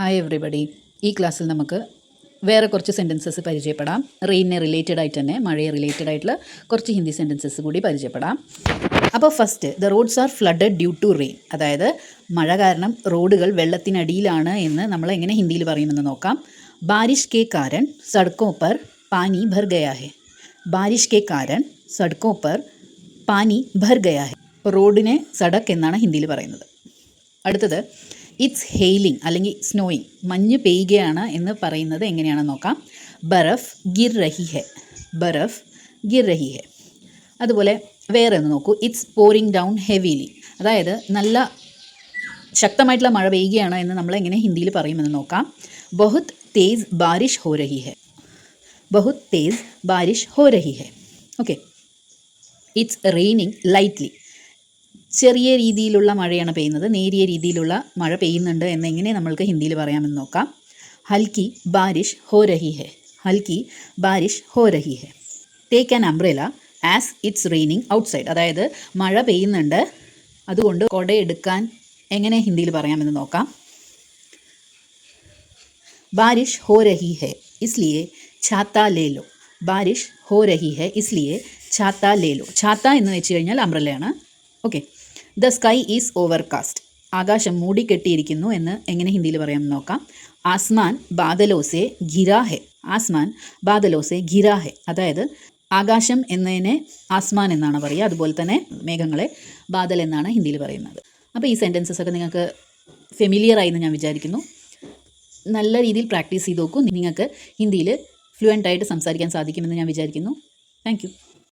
Hi everybody ഈ ക്ലാസ്സിൽ നമുക്ക് വേറെ കുറച്ച് സെന്റൻസസ് പരിചയപ്പെടാം. റെയിനെ റിലേറ്റഡ് ആയിട്ട് തന്നെ മഴയെ റിലേറ്റഡ് ആയിട്ടുള്ള കുറച്ച് ഹിന്ദി സെന്റൻസസ് കൂടി പരിചയപ്പെടാം. അപ്പോൾ first the roads are flooded due to rain അതായത് മഴ കാരണം റോഡുകൾ വെള്ളത്തിനടിയിലാണ് എന്ന് നമ്മൾ എങ്ങനെ ഹിന്ദിയിൽ പറയുമെന്ന് നോക്കാം. ബാരിഷ് കെ കാരൻ സഡക്കോ പർ പാനി ഭർ ഗയാ ഹെ. ബാരിഷ് കെ കാരൻ സഡക്കോ പർ പാനി ഭർ ഗയാ ഹെ. റോഡിനെ സഡക്ക് എന്നാണ് ഹിന്ദിയിൽ പറയുന്നത്. അടുത്തത് ഇറ്റ്സ് ഹെയിലിംഗ് അല്ലെങ്കിൽ സ്നോയിങ് മഞ്ഞ് പെയ്യുകയാണ് എന്ന് പറയുന്നത് എങ്ങനെയാണെന്ന് നോക്കാം. ബറഫ് ഗിർ റഹി ഹെ ബറഫ് ഗിർ റഹി ഹെ അതുപോലെ വേറെ ഒന്ന് നോക്കൂ. ഇറ്റ്സ് പോറിങ് ഡൗൺ ഹെവിലി അതായത് നല്ല ശക്തമായിട്ടുള്ള മഴ പെയ്യുകയാണ് എന്ന് നമ്മൾ എങ്ങനെ ഹിന്ദിയിൽ പറയുമെന്ന് നോക്കാം. ബഹുത് തേസ് ബാരിഷ് ഹോ രഹി ഹെ ബഹുത് തേസ് ബാരിഷ് ഹോ രഹി ഹെ ഓക്കെ ഇറ്റ്സ് റെയിനിങ് ലൈറ്റ്ലി ചെറിയ രീതിയിലുള്ള മഴയാണ് പെയ്യുന്നത്. നേരിയ രീതിയിലുള്ള മഴ പെയ്യുന്നുണ്ട് എന്നെങ്ങനെ നമ്മൾക്ക് ഹിന്ദിയിൽ പറയാമെന്ന് നോക്കാം. ഹൽക്കി ബാരിഷ് ഹോ രഹി ഹെ. ഹൽക്കി ബാരിഷ് ഹോ രഹി ഹെ. Take an umbrella as it's raining outside അതായത് മഴ പെയ്യുന്നുണ്ട്. അതുകൊണ്ട് കൊട എടുക്കാൻ എങ്ങനെ ഹിന്ദിയിൽ പറയാമെന്ന് നോക്കാം. ബാരിഷ് ഹോ രഹി ഹെ ഇസ്ലിയെ ഛാത്ത ലേലോ ബാരിഷ് ഹോ രഹി ഹെ ഇസ്ലിയെ ഛാത്ത ലേലോ ഛാത്ത എന്ന് വെച്ച് കഴിഞ്ഞാൽ അംബ്രലയാണ് okay the sky is overcast ആകാശം മൂടിക്കെട്ടിയിരിക്കുന്നു എന്ന് എങ്ങനെ ഹിന്ദിയിൽ പറയാം നോക്കാം. ആസ്മാൻ ബാദലോസെ ഘിരാ ഹെ ആസ്മാൻ ബാദലോസെ ഘിരാ ഹെ അതായത് ആകാശം എന്നതിനെ ആസ്മാൻ എന്നാണ് പറയുക. അതുപോലെ തന്നെ മേഘങ്ങളെ ബാദൽ എന്നാണ് ഹിന്ദിയിൽ പറയുന്നത്. അപ്പോൾ ഈ സെന്റൻസസ് ഒക്കെ നിങ്ങൾക്ക് ഫെമിലിയർ ആയി എന്ന് ഞാൻ വിചാരിക്കുന്നു. നല്ല രീതിയിൽ പ്രാക്ടീസ് ചെയ്ത് നോക്കൂ. നിങ്ങൾക്ക് ഹിന്ദിയിൽ ഫ്ലുവന്റ് ആയിട്ട് സംസാരിക്കാൻ സാധിക്കുമെന്ന് ഞാൻ വിചാരിക്കുന്നു. താങ്ക്